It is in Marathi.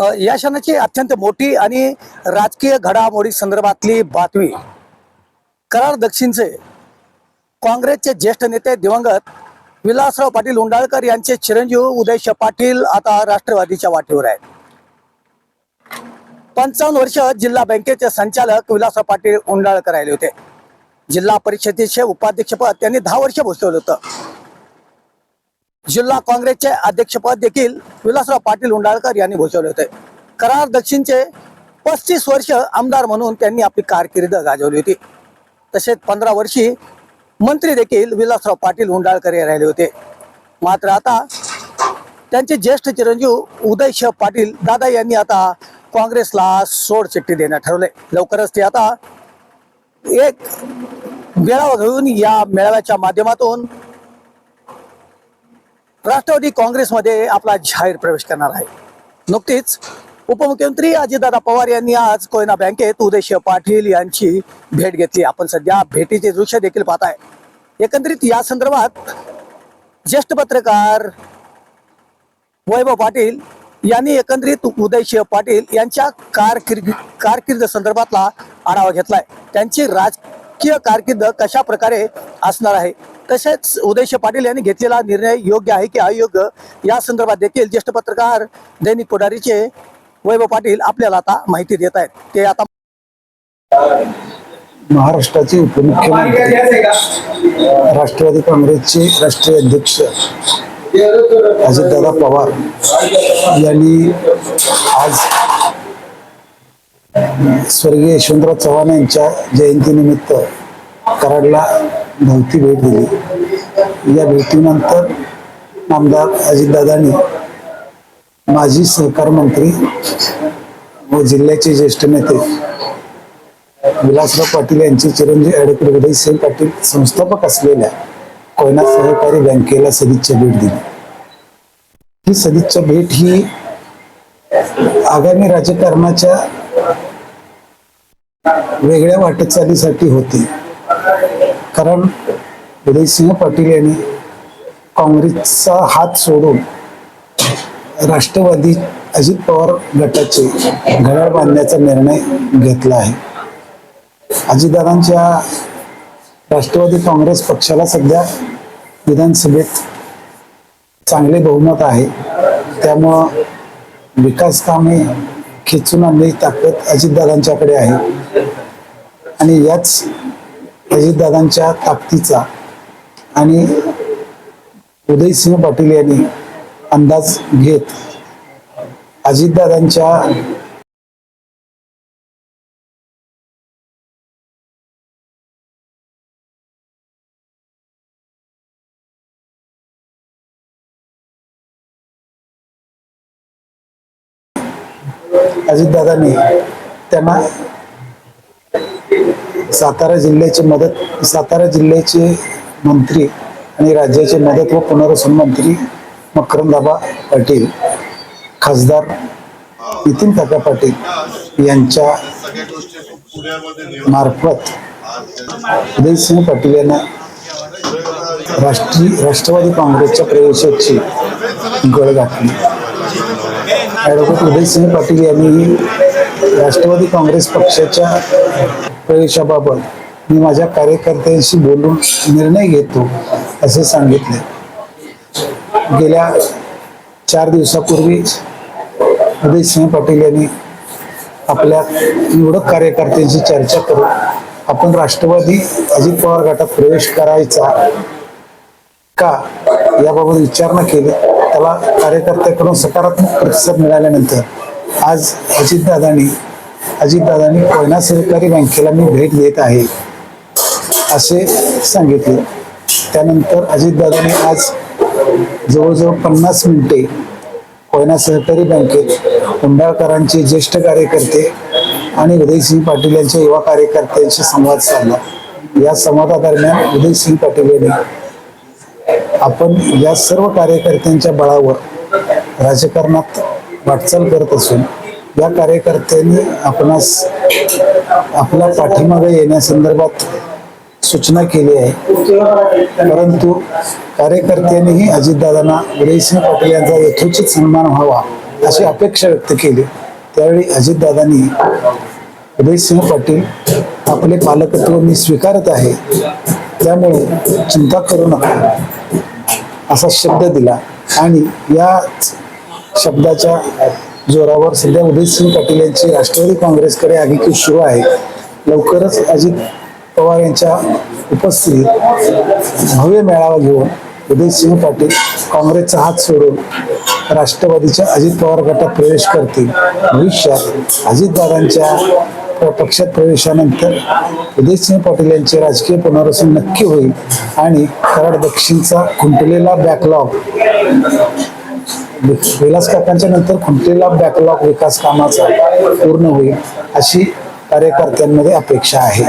या क्षणाची अत्यंत मोठी आणि राजकीय घडामोडी संदर्भातली बातमी. करार दक्षिणचे काँग्रेसचे ज्येष्ठ नेते दिवंगत विलासराव पाटील उंडाळकर यांचे चिरंजीव उदयश पाटील आता राष्ट्रवादीच्या वाटेवर आहेत. पंचावन्न वर्ष जिल्हा बँकेचे संचालक विलासराव पाटील उंडाळकर राहिले होते. जिल्हा परिषदेचे उपाध्यक्षपद त्यांनी दहा वर्ष भूषवलं होतं. जिल्हा काँग्रेसचे अध्यक्षपद देखील विलासराव पाटील हुंडाळकर यांनी भूषवले होते. करार दक्षिणचे पस्तीस वर्ष आमदार म्हणून त्यांनी आपली कारकीर्द गाजवली होती. तसेच पंधरा वर्षी मंत्री देखील विलासराव पाटील हुंडाळकर हे राहिले होते. मात्र आता त्यांचे ज्येष्ठ चिरंजीव उदय श पाटील दादा यांनी आता काँग्रेसला सोड चिठ्ठी देण्यात ठरवले. लवकरच ते आता एक मेळावा घेऊन या मेळाव्याच्या माध्यमातून राष्ट्रवादी काँग्रेसमध्ये आपला जाहीर प्रवेश करणार आहे. नुकतीच उपमुख्यमंत्री अजितदादा पवार यांनी आज कोयना बँकेत उदय पाटील यांची भेट घेतली. आपण सध्या भेटीचे दृश्य देखील पाहत आहे एकंदरीत या संदर्भात ज्येष्ठ पत्रकार वैभव पाटील यांनी एकंदरीत उदयश पाटील यांच्या कारकीर्द कारकिर्द संदर्भातला आढावा घेतलाय. त्यांची राजकीय कारकिर्द कशा प्रकारे असणार आहे? तसेच उदयश पाटील यांनी घेतलेला निर्णय योग्य आहे की अयोग्य? या संदर्भात देखील ज्येष्ठ पत्रकार दैनिक पुढारीचे वैभव पाटील आपल्याला आता माहिती देत आहेत. ते आता महाराष्ट्राचे उपमुख्यमंत्री राष्ट्रवादी काँग्रेसचे राष्ट्रीय अध्यक्ष अजितदादा पवार यांनी आज स्वर्गीय यशवंतराव चव्हाण यांच्या जयंतीनिमित्त कराडला नव्हती भेट दिली. या भेटीनंतर आमदार अजितदादांनी माजी सहकार मंत्री व जिल्ह्याचे ज्येष्ठ नेते विलासराव पाटील यांचे चिरंजीव ॲडव्होकेट उदयसिंह पाटील संस्थापक असलेल्या कोयना सहकारी बँकेला सदिच्छा भेट दिली. ही सदिच्छा भेट ही आगामी राजकारणाच्या वेगळ्या वाटचालीसाठी होती. कारण उदयसिंह पाटील यांनी काँग्रेसचा हात सोडून राष्ट्रवादी अजित पवार गटाचे घड्याळ बांधण्याचा निर्णय घेतला आहे. अजितदादांच्या राष्ट्रवादी काँग्रेस पक्षाला सध्या विधानसभेत चांगले बहुमत आहे. त्यामुळं विकास कामे खेचून आणण्याची ताकद अजितदादांच्याकडे आहे. आणि याच अजितदादांच्या ताकदीचा आणि उदयसिंह पाटील यांनी अंदाज घेत अजितदादांच्या अजितदादांनी त्यांना सातारा जिल्ह्याचे मदत सातारा जिल्ह्याचे मंत्री आणि राज्याचे मदत व पुनर्वसन मंत्री मकरंदाबा पाटील खासदार नितीन काका पाटील यांच्या मार्फत उदयसिंह पाटील यांना राष्ट्रीय राष्ट्रवादी काँग्रेसच्या प्रवेशाची गळ घातली ॲडव्होकेट उदयसिंह पाटील यांनी राष्ट्रवादी काँग्रेस पक्षाच्या प्रवेशाबाबत मी माझ्या कार्यकर्त्यांशी बोलून निर्णय घेतो असे सांगितले. गेल्या चार दिवसापूर्वी उदयसिंह पाटील यांनी आपल्या निवडक कार्यकर्त्यांशी चर्चा करून आपण राष्ट्रवादी अजित पवार गटात प्रवेश करायचा का याबाबत विचारणा केली. त्याला कार्यकर्त्याकडून सकारात्मक प्रतिसाद मिळाल्यानंतर आज अजितदादांनी अजितदादांनी कोयना सहकारी बँकेला मी भेट देत आहे असे सांगितले. त्यानंतर अजितदादांनी आज जवळजवळ पन्नास मिनिटे कोयना सहकारी बँकेत कुंडाळकरांचे ज्येष्ठ कार्यकर्ते आणि उदयसिंह पाटील यांच्या युवा कार्यकर्त्यांशी संवाद साधला. या संवादादरम्यान उदयसिंह पाटील यांनी आपण या सर्व कार्यकर्त्यांच्या बळावर राजकारणात वाटचाल करत असून या कार्यकर्त्यांनी आपणास आपला पाठीमागे येण्यासंदर्भात सूचना केली आहे. परंतु कार्यकर्त्यांनीही अजितदादांना उदयसिंह पाटील यांचा यथोचित सन्मान व्हावा अशी अपेक्षा व्यक्त केली. त्यावेळी अजितदादांनी उदयसिंह पाटील आपले पालकत्व मी स्वीकारत आहे. त्यामुळे चिंता करू नका असा शब्द दिला. आणि या शब्दाच्या जोरावर सध्या उदयसिंग पाटील यांची राष्ट्रवादी काँग्रेसकडे आगीकी सुरू आहे. लवकरच अजित पवार यांच्या उपस्थितीत भव्य मेळावा घेऊन उदयसिंह पाटील काँग्रेसचा हात सोडून राष्ट्रवादीच्या अजित पवार गटात प्रवेश करतील. भविष्यात अजितदादांच्या पक्षात प्रवेशानंतर उदयसिंह पाटील यांचे राजकीय पुनर्वसन नक्की होईल आणि कराड दक्षिणचा खुंटलेला बॅकलॉग विलास काकांच्या नंतर खुंटलेला बॅकलॉग विकास कामाचा पूर्ण होईल अशी कार्यकर्त्यांमध्ये अपेक्षा आहे.